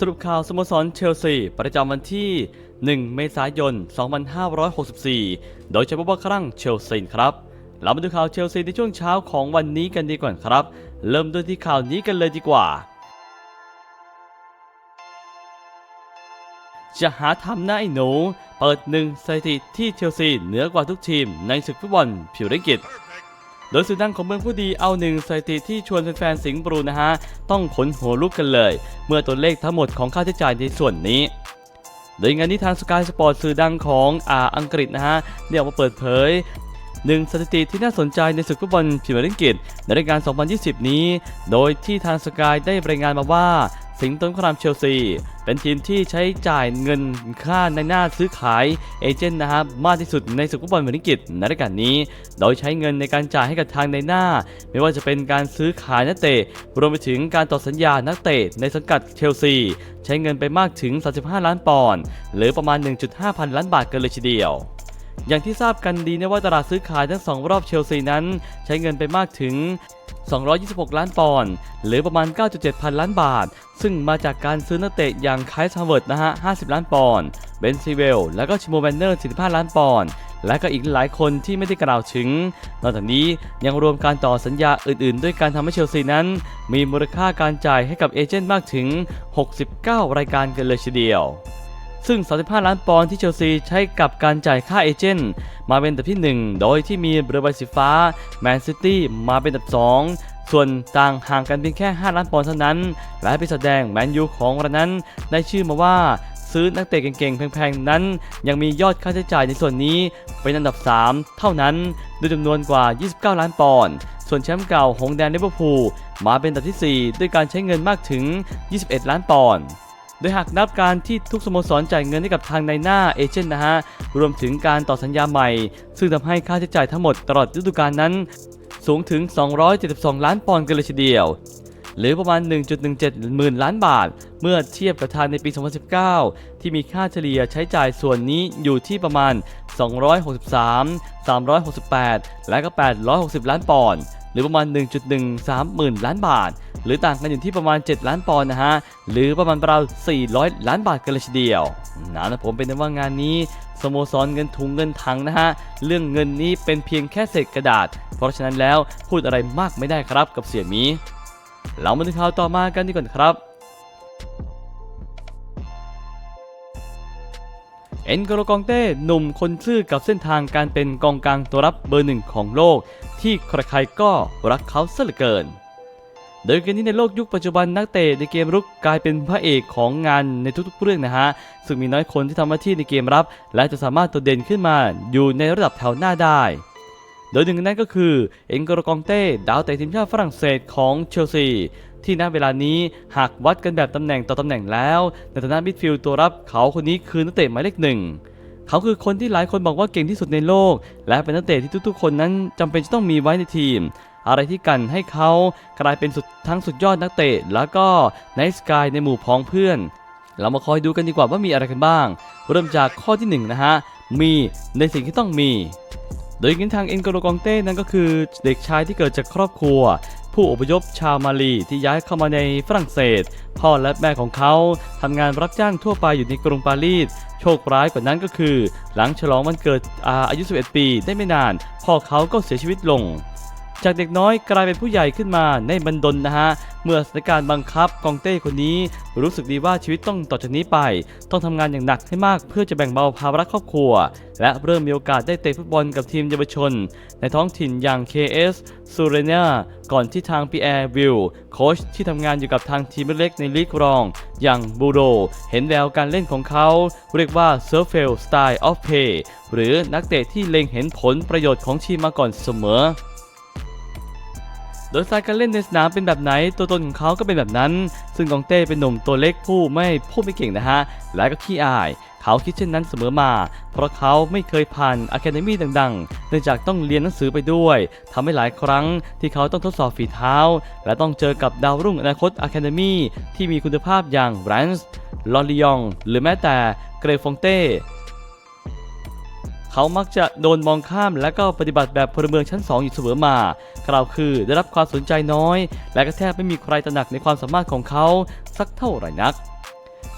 สรุปข่าวสโมสรเชลซี ประจำวันที่ 1 เมษายน 2564 โดยเฉพาะว่าครั้งเชลซีครับ เรามาดูข่าวเชลซีในช่วงเช้าของวันนี้กันดีกว่าครับ เริ่มด้วยที่ข่าวนี้กันเลยดีกว่า จะหาทำหน้าไอ้หนู เปิดหนึ่งสถิติที่เชลซีเหนือกว่าทุกทีมในศึกฟุตบอลพรีเมียร์ลีก โดยสื่อดังของเมืองผู้ดีเอาหนึ่งสถิติที่ชวนแฟนๆสิงห์บลูนะฮะ ต้องขนหัวลุกกันเลย เมื่อตัวเลขทั้งหมดของค่าใช้จ่ายในส่วนนี้โดยงานนี้ทางสกายสปอร์ตสื่อดังของอาอังกฤษนะฮะได้ออกมาเปิดเผยหนึ่งสถิติที่น่าสนใจในศึกฟุตบอลพรีเมียร์ลีกในรายการ 2020 นี้ โดยที่ทางสกายได้รายงานมาว่า สิงห์ต้นครามเชลซี เป็นทีมที่ใช้จ่ายเงินค่าในหน้าซื้อขายเอเจนต์นะครับมากที่สุดในศึกฟุตบอลพรีเมียร์ลีกในรายการนี้ โดยใช้เงินในการจ่ายให้กับทางในหน้า ไม่ว่าจะเป็นการซื้อขายนักเตะรวมไปถึงการต่อสัญญานักเตะในสังกัดเชลซี ใช้เงินไปมากถึง 35 ล้านปอนด์หรือประมาณ 1.5 พันล้านบาทกันเลยทีเดียว อย่างที่ทราบกันดีนะว่าตลาดซื้อขายทั้งสองรอบเชลซีนั้น ใช้เงินไปมากถึง 226 ล้านปอนด์หรือประมาณ 9.7 พันล้านบาท ซึ่งมาจากการซื้อนักเตะอย่างไคส์ฮาวเวิร์ดนะฮะ 50 ล้านปอนด์เบนซีเวล แล้วก็ชิโมแวนเนอร์ 45 ล้านปอนด์และก็อีกหลายคนที่ไม่ได้กล่าวถึง นอกจากนี้ยังรวมการต่อสัญญาอื่นๆ ด้วยการทำให้เชลซีนั้น มีมูลค่าการจ่ายให้กับเอเจนต์มากถึง 69 รายการกันเลยทีเดียว ซึ่ง 35 ล้านปอนด์ที่เชลซีใช้กับการจ่ายค่าเอเจนต์มาเป็นอันดับที่ 1 โดยที่มีเรือใบสีฟ้าแมนซิตี้มาเป็นอันดับ 2ส่วนต่างห่างกันเพียงแค่ 5 ล้านปอนด์เท่านั้น และปีศาจแดงแมนยูของเรานั้น ได้ชื่อมาว่า ซื้อนักเตะเก่งๆ แพงๆ นั้น ยังมียอดค่าใช้จ่ายในส่วนนี้เป็นอันดับ 3 เท่านั้นด้วยจำนวนกว่า 29 ล้านปอนด์ ส่วนแชมป์เก่าหงแดนลิเวอร์พูลมาเป็นอันดับที่ 4 ด้วยการใช้เงินมากถึง 21 ล้านปอนด์ โดยหากนับการที่ทุกสโมสรจ่ายเงินให้กับทางในหน้าเอเจนต์นะฮะ รวมถึงการต่อสัญญาใหม่ ซึ่งทำให้ค่าใช้จ่ายทั้งหมดตลอดฤดูกาลนั้น สูงถึง 272 ล้านปอนด์กันเลยทีเดียว หรือประมาณ 1.17 หมื่นล้านบาท เมื่อเทียบกับทางในปี 2019 ที่มีค่าเฉลี่ยใช้จ่ายส่วนนี้อยู่ที่ประมาณ 263 368 และก็ 860 ล้านปอนด์ รือประมาณ 1.13หมื่นล้านบาท หรือต่างกันอยู่ที่ประมาณ 7 ล้านปอนด์นะฮะ หรือประมาณราว400 ล้านบาทกันเลยทีเดียวนะนะผมเป็นว่างานนี้สโมสรเงินถุงเงินถังนะฮะ เรื่องเงินนี้เป็นเพียงแค่เศษกระดาษ เพราะฉะนั้นแล้วพูดอะไรมากไม่ได้ครับกับเสี่ยมี เรามาดูข่าวต่อมากันดีกว่าครับเอ็นโกโลกองเต้หนุ่มคนซื่อกับเส้นทางการเป็นกองกลางตัวรับเบอร์หนึ่งของโลก ที่ใครๆก็รักเขาซะเหลือเกิน โดยเกมนี้ในโลกยุคปัจจุบันนักเตะในเกมรุกกลายเป็นพระเอกของงานในทุกๆเรื่องนะฮะ ซึ่งมีน้อยคนที่ทำหน้าที่ในเกมรับ และจะสามารถโดดเด่นขึ้นมาอยู่ในระดับแถวหน้าได้ โดยหนึ่งในนั้นก็คือเอ็นโกโลกองเต้ดาวเตะทีมชาติฝรั่งเศสของเชลซีที่ณเวลานี้หากวัดกันแบบตำแหน่งต่อตำแหน่งแล้ว ในฐานะมิดฟิลด์ตัวรับเขาคนนี้คือนักเตะหมายเลขหนึ่ง เขาคือคนที่หลายคนบอกว่าเก่งที่สุดในโลก และเป็นนักเตะที่ทุกๆ คนนั้นจำเป็นจะต้องมีไว้ในทีม อะไรที่กันให้เขากลายเป็นสุดทั้งสุดยอดนักเตะ แล้วก็ในสกายในหมู่พ้องเพื่อน เรามาคอยดูกันดีกว่าว่ามีอะไรกันบ้าง เริ่มจากข้อที่หนึ่งนะฮะ มีในสิ่งที่ต้องมีโดยกินทางเอ็นโกโลกองเต้นั้นก็คือเด็กชายที่เกิดจากครอบครัว ผู้อพยพชาวมาลีที่ย้ายเข้ามาในฝรั่งเศส พ่อและแม่ของเขาทำงานรับจ้างทั่วไปอยู่ในกรุงปารีส โชคร้ายกว่านั้นก็คือ หลังฉลองวันเกิดอาอายุ 11 ปีได้ไม่นาน พ่อเขาก็เสียชีวิตลง จากเด็กน้อยกลายเป็นผู้ใหญ่ขึ้นมาในบันดลนะฮะ เมื่อสถานการณ์บังคับกองเต้คนนี้ รู้สึกดีว่าชีวิตต้องต่อจากนี้ไป ต้องทำงานอย่างหนักให้มากเพื่อจะแบ่งเบาภาระครอบครัว และเริ่มมีโอกาสได้เตะฟุตบอลกับทีมเยาวชน ในท้องถิ่นอย่าง KS ซูเรเนียก่อนที่ทางพีแอร์วิลโค้ชที่ทำงานอยู่กับทางทีมเล็กในลีกรอง อย่างบูโด เห็นแววการเล่นของเขา เรียกว่า s u r f e l Style of Play หรือนักเตะที่เล็งเห็นผลประโยชน์ของทีมมาก่อนเสมอ โดยสไตล์การเล่นในสนามเป็นแบบไหน ตัวตนของเขาก็เป็นแบบนั้น ซึ่งกองเต้เป็นหนุ่มตัวเล็กผู้ไม่พูดไม่เก่งนะฮะ และก็ขี้อาย เขาคิดเช่นนั้นเสมอมา เพราะเขาไม่เคยผ่านอะคาเดมี่ดังๆ เนื่องจากต้องเรียนหนังสือไปด้วยทำให้หลายครั้งที่เขาต้องทดสอบฝีเท้า และต้องเจอกับดาวรุ่งอนาคตอะคาเดมี่ที่มีคุณภาพอย่างแรนส์ลอริยอง หรือแม้แต่เกรฟงเต้ เขามักจะโดนมองข้ามและก็ปฏิบัติแบบพลเมืองชั้น 2 อยู่เสมอมากล่าวคือได้รับความสนใจน้อย และก็แทบไม่มีใครตระหนักในความสามารถของเขาสักเท่าไหร่นัก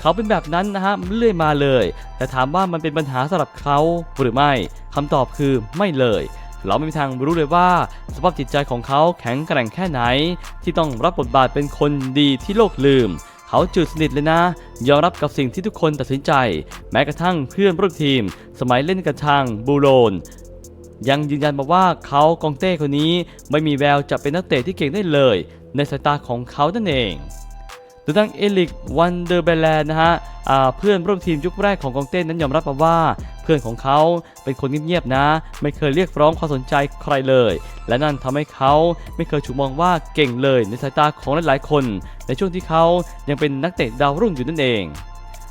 เขาเป็นแบบนั้นนะฮะเรื่อยมาเลย แต่ถามว่ามันเป็นปัญหาสำหรับเขาหรือไม่คำตอบคือไม่เลยเราไม่มีทางรู้เลยว่าสภาพจิตใจของเขาแข็งแกร่งแค่ไหน ที่ต้องรับบทบาทเป็นคนดีที่โลกลืม เขาจืดสนิทเลยนะ ยอมรับกับสิ่งที่ทุกคนตัดสินใจ แม้กระทั่งเพื่อนร่วมทีม สมัยเล่นกับทางบูโรนยังยืนยันมาว่าเขากองเต้คนนี้ไม่มีแววจะเป็นนักเตะที่เก่งได้เลย ในสายตาของเขานั่นเอง โดยทางเอลิกวันเดอร์เบลแลนนะฮะเพื่อนร่วมทีมยุคแรกของกองเต้นั้นยอมรับมาว่า เพื่อนของเขาเป็นคนเงียบๆนะ ไม่เคยเรียกร้องความสนใจใครเลย และนั่นทำให้เขาไม่เคยถูกมองว่าเก่งเลยในสายตาของหลายๆคน ในช่วงที่เขายังเป็นนักเตะดาวรุ่งอยู่นั่นเอง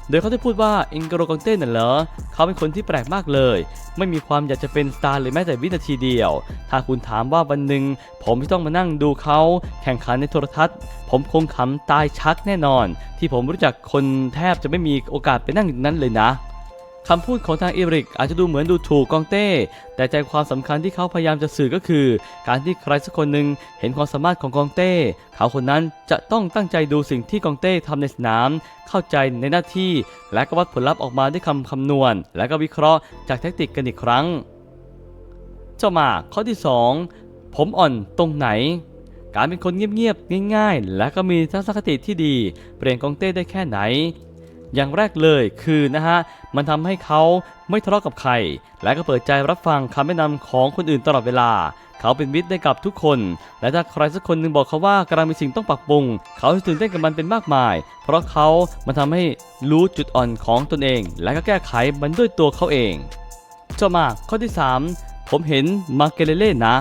โดยเขาได้พูดว่าอิงโกโรกองเต้น่ะเหรอเขาเป็นคนที่แปลกมากเลย ไม่มีความอยากจะเป็นสตาร์เลยแม้แต่วินาทีเดียว ถ้าคุณถามว่าวันหนึ่งผมที่ต้องมานั่งดูเขาแข่งขันในโทรทัศน์ ผมคงขำตายชักแน่นอน ที่ผมรู้จักคนแทบจะไม่มีโอกาสไปนั่งอยู่นั้นเลยนะ คำพูดของทางเอริกอาจจะดูเหมือนดูถูกกองเต้ แต่ใจความสำคัญที่เขาพยายามจะสื่อก็คือ การที่ใครสักคนหนึ่งเห็นความสามารถของกองเต้ เขาคนนั้นจะต้องตั้งใจดูสิ่งที่กองเต้ทำในสนาม เข้าใจในหน้าที่ และก็วัดผลลัพธ์ออกมาด้วยคำคำนวณ และก็วิเคราะห์จากแทคติกกันอีกครั้ง เจ้ามาข้อที่ 2 ผมอ่อนตรงไหนการเป็นคนเงียบๆ ง่ายๆ และก็มีทัศนคติที่ดี เปลี่ยนกองเต้ได้แค่ไหน อย่างแรกเลยคือนะฮะมันทำให้เขาไม่ทะเลาะกับใคร และก็เปิดใจรับฟังคำแนะนำของคนอื่นตลอดเวลา เขาเป็นมิตรได้กับทุกคน และถ้าใครสักคนหนึ่งบอกเขาว่ากำลังมีสิ่งต้องปรับปรุง เขาจะตื่นเต้นกับมันเป็นมากมาย เพราะเขามันทำให้รู้จุดอ่อนของตนเอง และก็แก้ไขมันด้วยตัวเขาเองเจ้ามาข้อที่ 3 ผมเห็นมาเกเลเล่นะ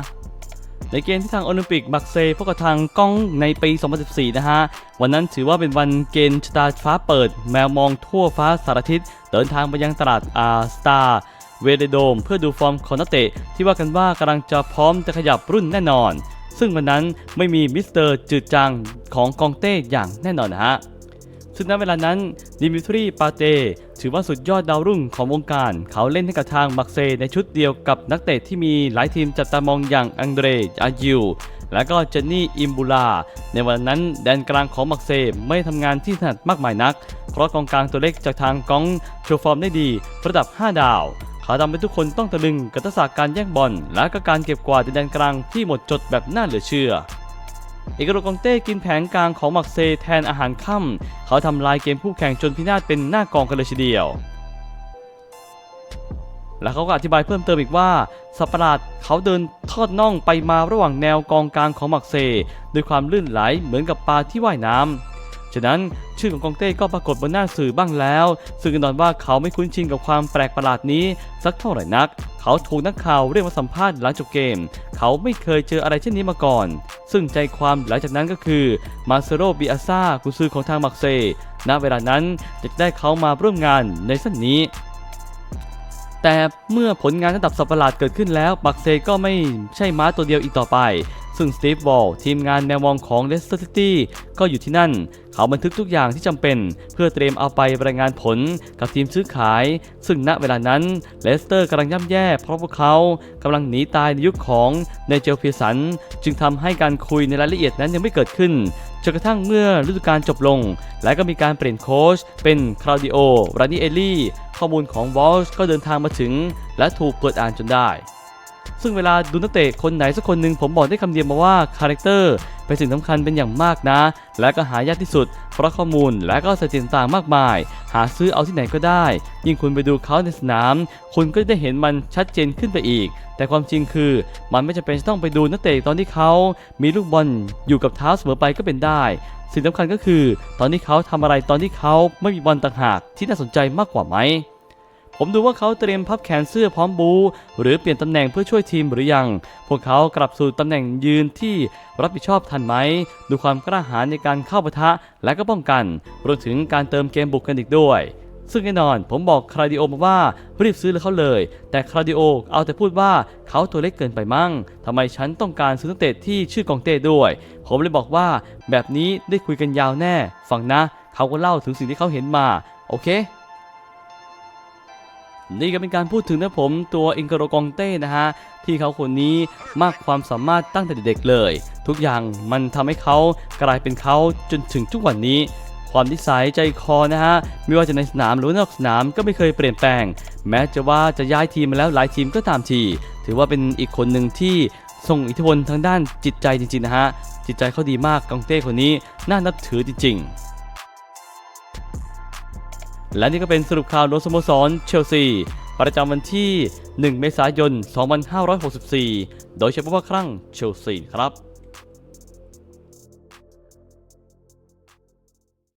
ในเกมที่ทางโอลิมปิกบักเซพบกับทางก้องในปี 2014 นะฮะ วันนั้นถือว่าเป็นวันเกณฑ์ชะตาฟ้าเปิด แมวมองทั่วฟ้าสารทิศเดินทางไปยังตลาดอาสตาเวเดโดม เพื่อดูฟอร์มของนักเตะที่ว่ากันว่ากำลังจะพร้อมจะขยับรุ่นแน่นอน ซึ่งวันนั้นไม่มีมิสเตอร์จืดจางของกองเต้อย่างแน่นอนนะฮะ ซึ่งณเวลานั้นดิมิทรีปาเตถือว่าสุดยอดดาวรุ่งของวงการ เขาเล่นให้กับทางมักเซในชุดเดียวกับนักเตะที่มีหลายทีมจับตามองอย่างอังเดรอายิวและก็เจนนี่อิมบูลา ในวันนั้นแดนกลางของมักเซไม่ทำงานที่ถนัดมากมายนัก เพราะกองกลางตัวเล็กจากทางกองโชว์ฟอร์มได้ดีระดับ 5 ดาวเขาทำให้ทุกคนต้องตะลึงกับทักษะการแย่งบอลและก็การเก็บกวาดในแดนกลางที่หมดจดแบบน่าเหลือเชื่อ เอกโรกองเต้กินแผงกลางของมักเซแทนอาหารค่ำเขาทำลายเกมผู้แข่งจนพินาศเป็นหน้ากองกันเลยทีเดียว และเขาก็อธิบายเพิ่มเติมอีกว่าสัตว์ประหลาดเขาเดินทอดน่องไปมาระหว่างแนวกองกลางของมักเซด้วยความลื่นไหลเหมือนกับปลาที่ว่ายน้ำฉะนั้น ชื่อของกองเต้ก็ปรากฏบนหน้าสื่อบ้างแล้ว ซึ่งแน่นอนว่าเขาไม่คุ้นชินกับความแปลกประหลาดนี้ สักเท่าไหร่นัก เขาถูกนักข่าวเรียกมาสัมภาษณ์หลังจบเกม เขาไม่เคยเจออะไรเช่นนี้มาก่อน ซึ่งใจความหลังจากนั้นก็คือมาเซโรบิอาซากุนซือของทางมักเซณเวลานั้นจะได้เขามาร่วมงานในสั้นนี้แต่เมื่อผลงานระดับสัตว์ประหลาดเกิดขึ้นแล้ว บักเซก็ไม่ใช่ม้าตัวเดียวอีกต่อไป ซึ่งสตีฟวอลทีมงานแมวมองของเลสเตอร์ซิตี้ก็อยู่ที่นั่น เขาบันทึกทุกอย่างที่จำเป็น เพื่อเตรียมเอาไปรายงานผลกับทีมซื้อขาย ซึ่งณเวลานั้นเลสเตอร์กำลังย่ำแย่เพราะพวกเขากำลังหนีตายในยุคของเนเจลเพียสัน จึงทำให้การคุยในรายละเอียดนั้นยังไม่เกิดขึ้นจนกระทั่งเมื่อฤดูกาลจบลง และก็มีการเปลี่ยนโค้ชเป็นคลาวดิโอรานิเอลลี่ข้อมูลของวอลช์ก็เดินทางมาถึง และถูกเปิดอ่านจนได้ ซึ่งเวลาดูนักเตะคนไหนสักคนหนึ่งผมบอกได้คำเดียวมาว่าคาแรคเตอร์เป็นสิ่งสำคัญเป็นอย่างมากนะ และก็หายากที่สุด เพราะข้อมูลและก็สถิติต่างๆมากมาย หาซื้อเอาที่ไหนก็ได้ ยิ่งคุณไปดูเขาในสนาม คุณก็จะได้เห็นมันชัดเจนขึ้นไปอีก แต่ความจริงคือมันไม่จำเป็นจะต้องไปดูนักเตะตอนที่เขามีลูกบอลอยู่กับเท้าเสมอไปก็เป็นได้ สิ่งสำคัญก็คือ ตอนที่เขาทำอะไรตอนที่เขาไม่มีบอลต่างหากที่น่าสนใจมากกว่าไหม ผมดูว่าเขาเตรียมพับแขนเสื้อพร้อมบู หรือเปลี่ยนตำแหน่งเพื่อช่วยทีมหรือยัง พวกเขากลับสู่ตำแหน่งยืนที่รับผิดชอบทันไหม ดูความกล้าหาญในการเข้าปะทะและก็ป้องกัน รวมถึงการเติมเกมบุกกันอีกด้วย ซึ่งแน่นอนผมบอกคาราดิโอมาว่ารีบซื้อเลยเขาเลย แต่คาราดิโอเอาแต่พูดว่าเขาตัวเล็กเกินไปมั่งทำไมฉันต้องการซื้อนักเตะที่ชื่อกองเต้ด้วย ผมเลยบอกว่า แบบนี้ได้คุยกันยาวแน่ ฟังนะ เขาก็เล่าถึงสิ่งที่เขาเห็นมา โอเค นี่ก็เป็นการพูดถึงนะผมตัวอิงกโรกองเต้นะฮะที่เขาคนนี้มากความสามารถตั้งแต่เด็กๆเลย ทุกอย่างมันทำให้เขากลายเป็นเขาจนถึงทุกวันนี้ ความนิสัยใจคอนะฮะไม่ว่าจะในสนามหรือนอกสนามก็ไม่เคยเปลี่ยนแปลง แม้จะว่าจะย้ายทีมมาแล้วหลายทีมก็ตามที ถือว่าเป็นอีกคนหนึ่งที่ส่งอิทธิพลทางด้านจิตใจจริงๆนะฮะจิตใจเขาดีมากกองเต้คนนี้น่านับถือจริง ๆ และนี่ก็เป็นสรุปข่าวรวมสโมสรเชลซี ประจำวันที่ 1 เมษายน 2564 โดยเฉพาะว่าครั้งเชลซีครับ